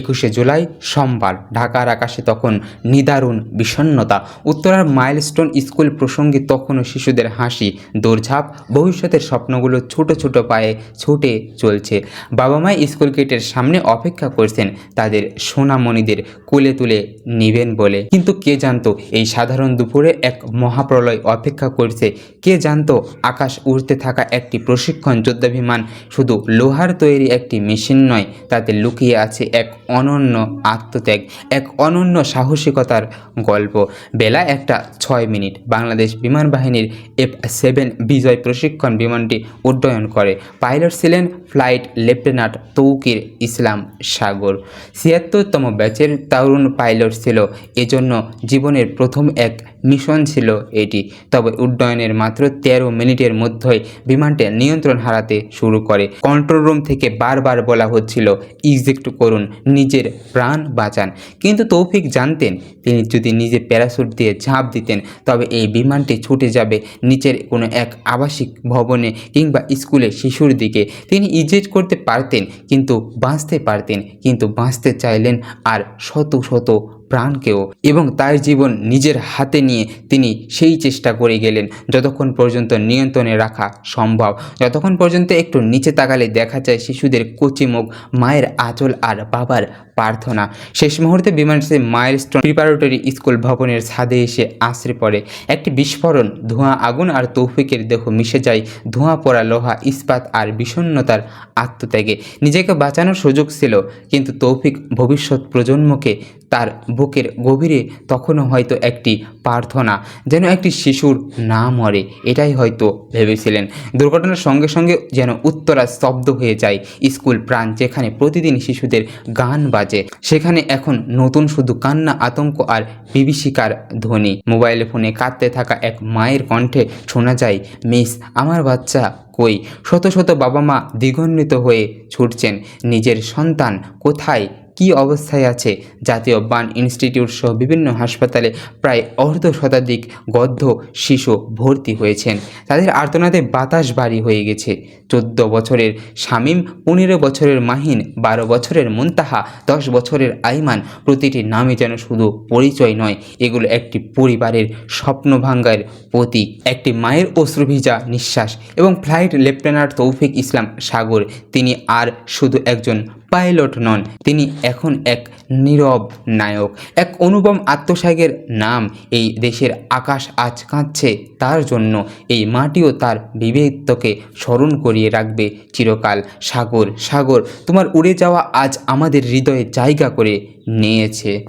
একুশে জুলাই সোমবার, ঢাকার আকাশে তখন নিদারুণ বিষণ্ণতা। উত্তরার মাইলস্টোন স্কুল প্রসঙ্গে তখনও শিশুদের হাসি, দৌড়ঝাঁপ, ভবিষ্যতের স্বপ্নগুলো ছোট ছোট পায়ে ছুটে চলছে। বাবা মা স্কুল গেটের সামনে অপেক্ষা করছেন, তাদের সোনামণিদের কোলে তুলে নিবেন বলে। কিন্তু কে জানতো, এই সাধারণ দুপুরে এক মহাপ্রলয় অপেক্ষা করছে। কে জানতো, আকাশ উড়তে থাকা একটি প্রশিক্ষণ যোদ্ধা বিমান শুধু লোহার তৈরি একটি মেশিন নয়, তাতে লুকিয়ে আছে এক অনন্য আত্মত্যাগ, এক অনন্য সাহসিকতার গল্প। বেলা একটা ছয় মিনিট। বাংলাদেশ বিমান বাহিনীর এফ সেভেন বিজয় প্রশিক্ষণ বিমানটি উড্ডয়ন করে। পাইলট ছিলেন ফ্লাইট লেফটেন্যান্ট তৌকির ইসলাম সাগর। ছিয়াত্তরতম ব্যাচের তরুণ পাইলট ছিল। এজন্য জীবনের প্রথম এক মিশন ছিল এটি। তবে উড্ডয়নের মাত্র তেরো মিনিটের মধ্যেই বিমানটি নিয়ন্ত্রণ হারাতে শুরু করে। কন্ট্রোল রুম থেকে বারবার বলা হচ্ছিল ইজেক্ট করুন, নিজের প্রাণ বাঁচান। কিন্তু তৌফিক জানতেন, তিনি যদি নিজে প্যারাসুট দিয়ে ঝাঁপ দিতেন, তবে এই বিমানটি ছুটে যাবে নিচের কোনো এক আবাসিক ভবনে কিংবা স্কুলে শিশুর দিকে। তিনি ইজেক্ট করতে পারতেন, কিন্তু বাঁচতে পারতেন, কিন্তু বাঁচতে চাইলেন আর শত শত প্রাণকেও এবং তার জীবন নিজের হাতে নিয়ে তিনি সেই চেষ্টা করে গেলেন যতক্ষণ পর্যন্ত নিয়ন্ত্রণে রাখা সম্ভব। যতক্ষণ পর্যন্ত একটু নিচে তাকালে দেখা যায় শিশুদের কচি মুখ, মায়ের আঁচল আর বাবার প্রার্থনা। শেষ মুহূর্তে বিমানটি মাইলস্টোন প্রিপারেটরি স্কুল ভবনের ছাদে এসে আশ্রে পড়ে। একটি বিস্ফোরণ, ধোঁয়া, আগুন আর তৌফিকের দেহ মিশে যায়। ধোঁয়া পড়া লোহা, ইস্পাত আর বিষণ্ণতার আত্মত্যাগে। নিজেকে বাঁচানোর সুযোগ ছিল, কিন্তু তৌফিক ভবিষ্যৎ প্রজন্মকে তার বুকের গভীরে তখনও হয়তো একটি প্রার্থনা, যেন একটি শিশুর না মরে, এটাই হয়তো ভেবেছিলেন। দুর্ঘটনার সঙ্গে সঙ্গে যেন উত্তরা স্তব্ধ হয়ে যায় স্কুল প্রাণ, যেখানে প্রতিদিন শিশুদের গান বাজে। সেখানে এখন নতুন শুধু কান্না, আতঙ্ক আর বিভীষিকার ধ্বনি। মোবাইল ফোনে কাঁদতে থাকা এক মায়ের কণ্ঠে শোনা যায়, মিস, আমার বাচ্চা কই? শত শত বাবা মা দ্বিগন্বিত হয়ে ছুটছেন, নিজের সন্তান কোথায় কী অবস্থায় আছে? জাতীয় বান ইনস্টিটিউট সহ বিভিন্ন হাসপাতালে প্রায় অর্ধ শতাধিক গদ্ধ শিশু ভর্তি হয়েছেন। তাদের আর্তনাদে বাতাস ভারী হয়ে গেছে। চোদ্দ বছরের শামীম, পনেরো বছরের মাহিন, বারো বছরের মুনতাহা, দশ বছরের আইমান প্রতিটি নামে যেন শুধু পরিচয় নয়, এগুলো একটি পরিবারের স্বপ্নভাঙ্গার প্রতীক। একটি মায়ের অশ্রুভিজা নিঃশ্বাস এবং ফ্লাইট লেফটেন্যান্ট তৌফিক ইসলাম সাগর, তিনি আর শুধু একজন পাইলট নন। তিনি এখন এক নীরব নায়ক। এক অনুপম আত্মসাগের নাম এই দেশের আকাশ আজ কাঁদছে। তার জন্য এই মাটিও তার বিবেককে স্মরণ করিয়ে রাখবে চিরকাল। সাগর সাগর, তোমার উড়ে যাওয়া আজ আমাদের হৃদয়ে জায়গা করে নিয়েছে।